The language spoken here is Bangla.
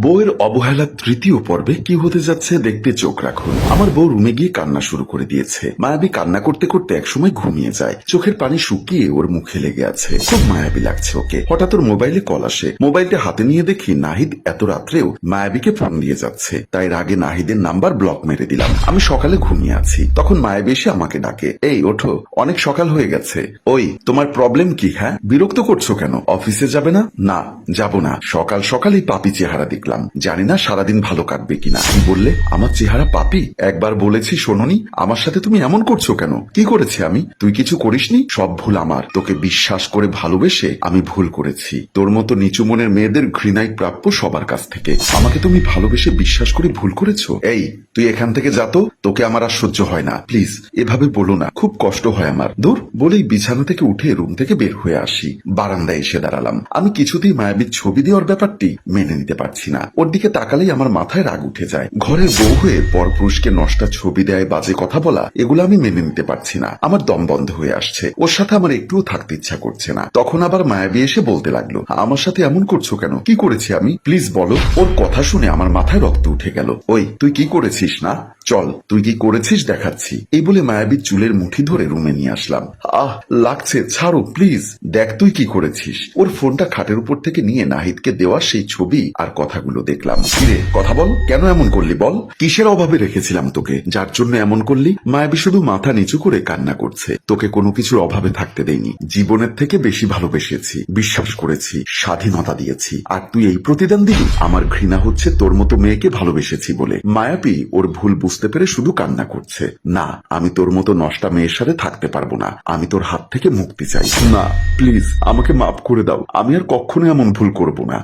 বউয়ের অবহেলার তৃতীয় পর্বে কি হতে যাচ্ছে দেখতে চোখ রাখুন। আমার বউ রুমে গিয়ে কান্না শুরু করে দিয়েছে। মায়াবী কান্না করতে করতে একসময় ঘুমিয়ে যায়। চোখের পানি শুকিয়ে ওর মুখে লেগে আছে। খুব মায়াবী লাগছে ওকে। হঠাৎ ওর মোবাইলে কল আসে। মোবাইলটা হাতে নিয়ে দেখি নাহিদ এত রাত্রেও মায়াবীকে ফোন দিয়ে যাচ্ছে। তাই রাগে নাহিদের নাম্বার ব্লক মেরে দিলাম। আমি সকালে ঘুমিয়ে আছি। তখন মায়াবী এসে আমাকে ডাকে। এই, ওঠো। অনেক সকাল হয়ে গেছে। ওই, তোমার প্রবলেম কি হ্যাঁ? বিরক্ত করছ কেন? অফিসে যাবে না? না, যাব না। সকাল সকালই পাপি চেহারা দেখলাম। জানি না সারাদিন ভালো কাটবে কিনা। বললে, আমার চেহারা পাপি? একবার বলেছি, শোনোনি, আমার সাথে তুমি এমন করছ কেন? কি করেছি আমি? তুই কিছু করিসনি? সব ভুল আমার। তোকে বিশ্বাস করে ভালোবেসে আমি ভুল করেছি। তোর মতো নিচু মনের মেয়েদের ঘৃণাই প্রাপ্য সবার কাছ থেকে। আমাকে তুমি ভালোবেসে বিশ্বাস করে ভুল করেছ? এই, তুই এখান থেকে যা তো, তোকে আমার আর সহ্য হয় না। প্লিজ, এভাবে বলো না। খুব কষ্ট হয় আমার। দূর, বলেই বিছানা থেকে উঠে রুম থেকে বের হয়ে আসি। বারান্দায় এসে দাঁড়ালাম। আমি কিছুতেই মায়াবীর ছবি দেওয়ার ব্যাপারটি মেনে নিতে পারছি না। ওর দিকে তাকালেই আমার মাথায় রাগ উঠে যায়। ঘরের বউ হয়ে পরপুরুষকে নষ্টা ছবি দেয়, বাজে কথা বলা, এগুলো আমি মেনে নিতে পারছি না। আমার দম বন্ধ হয়ে আসছে। ওর সাথে আমার একটুও থাকতে ইচ্ছা করছে না। তখন আবার মায়াবি এসে বলতে লাগল, আমার সাথে এমন করছ কেন? কি করেছি আমি? প্লিজ বলো। ওর কথা শুনে আমার মাথায় রক্ত উঠে গেল। ওই, তুই কি করেছিস না? চল, তুই কি করেছিস দেখাচ্ছি। এই বলে মায়াবী চুলের মুঠি ধরে রুমে নিয়ে আসলাম। আহ, লাগছে, ছাড়ো, প্লিজ। দেখ তুই কি করেছিস। ওর ফোনটা খাটের উপর থেকে নিয়ে নাহিদকে দেওয়া সেই ছবি আর কথাগুলো দেখলাম। কিরে, কথা বল, কেন এমন করলি বল? কিসের অভাবে রেখেছিলাম তোকে? যার জন্য এমন করলি? মায়াবী শুধু মাথা নিচু করে কান্না করছে। তোকে কোনো কিছুর অভাবে থাকতে দেয়নি জীবনের থেকে বেশি ভালোবেসেছি, বিশ্বাস করেছি, স্বাধীনতা দিয়েছি। আর তুই এই প্রতিদান দিবি আমার ঘৃণা হচ্ছে তোর মতো মেয়েকে ভালোবেসেছি বলে। মায়াবী, ওর ভুল বুঝতে পেরে শুধু কান্না করছে। না, আমি তোর মতো নষ্টা মেয়ের সাথে থাকতে পারব না। আমি তোর হাত থেকে মুক্তি চাই। না, প্লিজ, আমাকে মাফ করে দাও। আমি আর কখনো এমন ভুল করব না।